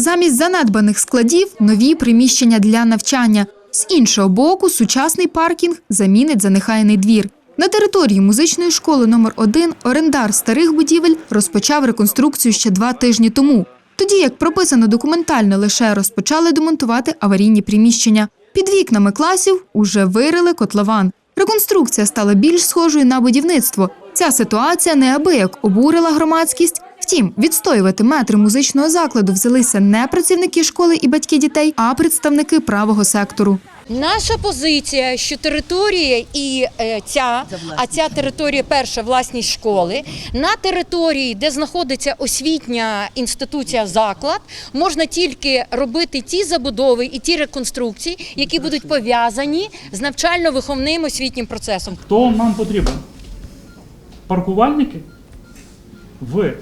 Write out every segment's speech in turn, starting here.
Замість занедбаних складів нові приміщення для навчання. З іншого боку, сучасний паркінг замінить занехаяний двір. На території музичної школи номер 1 орендар старих будівель розпочав реконструкцію ще два тижні тому. Тоді як прописано документально, лише розпочали демонтувати аварійні приміщення. Під вікнами класів уже вирили котлован. Реконструкція стала більш схожою на будівництво. Ця ситуація неабияк обурила громадськість. Втім, відстоювати метри музичного закладу взялися не працівники школи і батьки дітей, а представники правого сектору. Наша позиція, що територія і е, ця, а ця територія перша власність школи. На території, де знаходиться освітня інституція заклад, можна тільки робити ті забудови і ті реконструкції, які будуть пов'язані з навчально-виховним освітнім процесом. Хто нам потрібен? Паркувальники в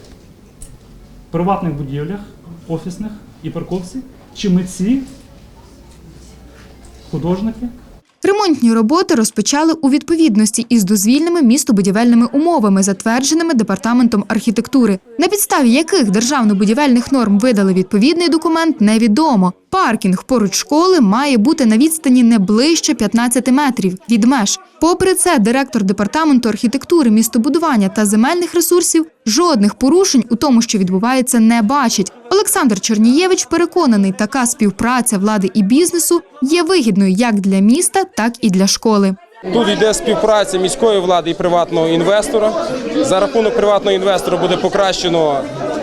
приватних будівлях, офісних і парковці, чи митці, художники. Ремонтні роботи розпочали у відповідності із дозвільними містобудівельними умовами, затвердженими департаментом архітектури, на підставі яких державно-будівельних норм видали відповідний документ, невідомо. Паркінг поруч школи має бути на відстані не ближче 15 метрів від меж. Попри це, директор департаменту архітектури, містобудування та земельних ресурсів жодних порушень у тому, що відбувається, не бачить. Олександр Чернієвич переконаний, така співпраця влади і бізнесу є вигідною як для міста, так і для школи. Тут йде співпраця міської влади і приватного інвестора. За рахунок приватного інвестора буде покращено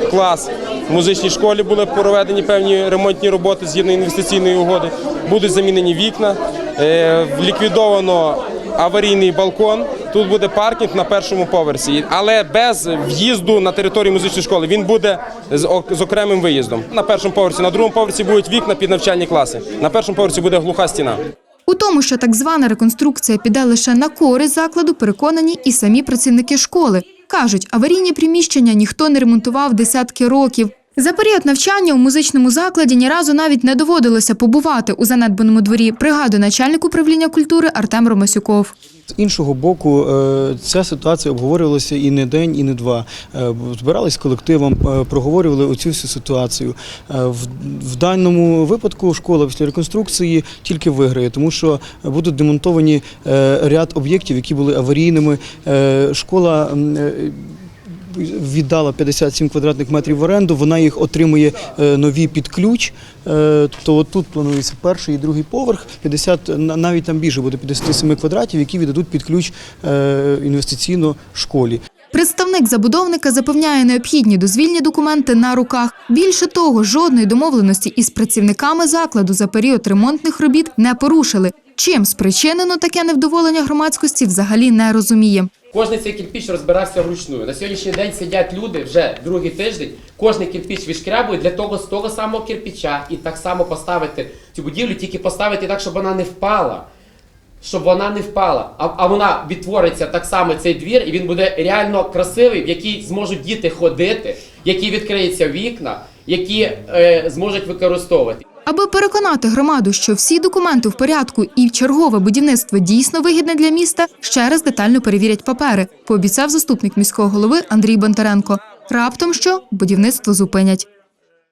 клас в музичній школі. Були проведені певні ремонтні роботи згідно інвестиційної угоди. Будуть замінені вікна, е, ліквідовано аварійний балкон. Тут буде паркінг на першому поверсі, але без в'їзду на територію музичної школи. Він буде з ок- з окремим виїздом. На першому поверсі, на другому поверсі будуть вікна під навчальні класи. На першому поверсі буде глуха стіна. У тому, що так звана реконструкція піде лише на користь закладу, переконані і самі працівники школи. Кажуть, аварійні приміщення ніхто не ремонтував десятки років. За період навчання у музичному закладі ні разу навіть не доводилося побувати у занедбаному дворі, пригадує начальник управління культури Артем Ромасюков. З іншого боку, е, ця ситуація обговорювалася і не день, і не два. Е, Збирались колективом, е, проговорювали оцю всю ситуацію. В, даному випадку школа після реконструкції тільки виграє, тому що будуть демонтовані ряд об'єктів, які були аварійними. Школа віддала 57 квадратних метрів в оренду, вона їх отримує е, нові під ключ. Тобто тут планується перший і другий поверх, 50, на- навіть там більше буде 57 квадратів, які віддадуть під ключ е, інвестиційно школі. Представник забудовника запевняє необхідні дозвільні документи на руках. Більше того, жодної домовленості із працівниками закладу за період ремонтних робіт не порушили. Чим спричинено таке невдоволення громадськості, взагалі не розуміє. Кожний цей кирпіч розбирався вручну. На сьогоднішній день сидять люди вже другий тиждень. Кожний кирпіч відшкрябують для того з того самого кирпіча і так само поставити цю будівлю, тільки поставити так, щоб вона не впала. Щоб вона не впала, а, а вона відтвориться так само цей двір, і він буде реально красивий, в який зможуть діти ходити, який відкриються вікна, які е, зможуть використовувати. Аби переконати громаду, що всі документи в порядку і чергове будівництво дійсно вигідне для міста, ще раз детально перевірять папери, пообіцяв заступник міського голови Андрій Бондаренко. Раптом що будівництво зупинять.